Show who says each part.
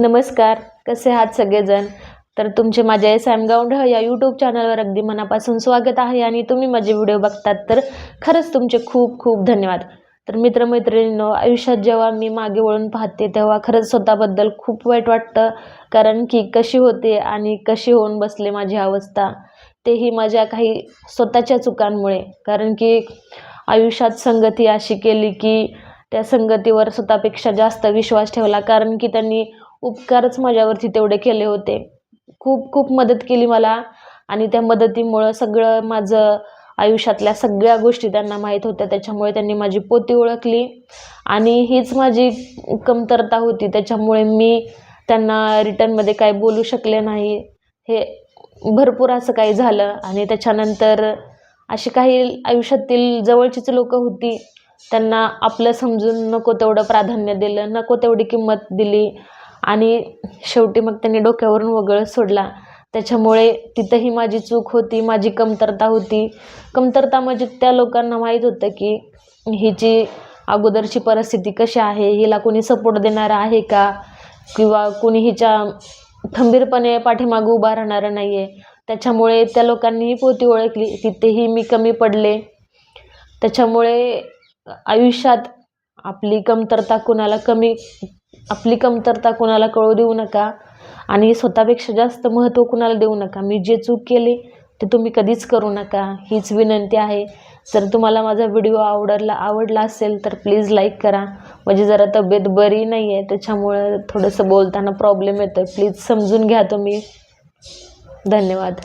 Speaker 1: नमस्कार कसे आहात सगळेजण? तर तुमचे माझ्या एस एम गाऊंड या यूट्यूब चॅनलवर अगदी मनापासून स्वागत आहे आणि तुम्ही माझे व्हिडिओ बघतात तर खरंच तुमचे खूप खूप धन्यवाद. तर मित्रमैत्रिणींनो आयुष्यात जेव्हा मी मागे वळून पाहते तेव्हा खरंच स्वतःबद्दल खूप वाईट वाटतं. कारण की कशी होते आणि कशी होऊन बसले माझी अवस्था तेही माझ्या काही स्वतःच्या चुकांमुळे. कारण की आयुष्यात संगती अशी केली की त्या संगतीवर स्वतःपेक्षा जास्त विश्वास ठेवला. कारण की त्यांनी उपकारच माझ्यावरती तेवढे केले होते. खूप खूप मदत केली मला आणि त्या मदतीमुळं सगळं माझं आयुष्यातल्या सगळ्या गोष्टी त्यांना माहीत होत्या. त्याच्यामुळे त्यांनी माझी पोती ओळखली आणि हीच माझी कमतरता होती. त्याच्यामुळे मी त्यांना रिटर्नमध्ये काय बोलू शकले नाही. हे भरपूर असं काही झालं आणि त्याच्यानंतर अशी काही आयुष्यातील जवळचीच लोकं होती. त्यांना आपलं समजून नको तेवढं प्राधान्य दिलं नको तेवढी किंमत दिली. आणि शेवटी मग त्यांनी डोक्यावरून वगळत सोडला. त्याच्यामुळे तिथंही माझी चूक होती माझी कमतरता होती. कमतरता म्हणजे त्या लोकांना माहीत होतं की हिची अगोदरची परिस्थिती कशी आहे हिला कोणी सपोर्ट देणारा आहे का? किंवा कोणी हिच्या खंबीरपणे पाठीमागं उभा राहणारं नाही आहे त्याच्यामुळे त्या लोकांनीही पोती ओळखली. तिथेही मी कमी पडले. त्याच्यामुळे आयुष्यात आपली कमतरता कुणाला कमी आपली कमतरता कुणाला कळू देऊ नका आणि स्वतःपेक्षा जास्त महत्त्व कुणाला देऊ नका. मी जे चूक केली ते तुम्ही कधीच करू नका. हीच विनंती आहे. जर तुम्हाला माझा व्हिडिओ आवडला आवडला असेल तर प्लीज लाईक करा. म्हणजे जरा तब्येत बरी नाही आहे त्याच्यामुळं थोडंसं बोलताना प्रॉब्लेम येतो आहे प्लीज समजून घ्या तुम्ही. धन्यवाद.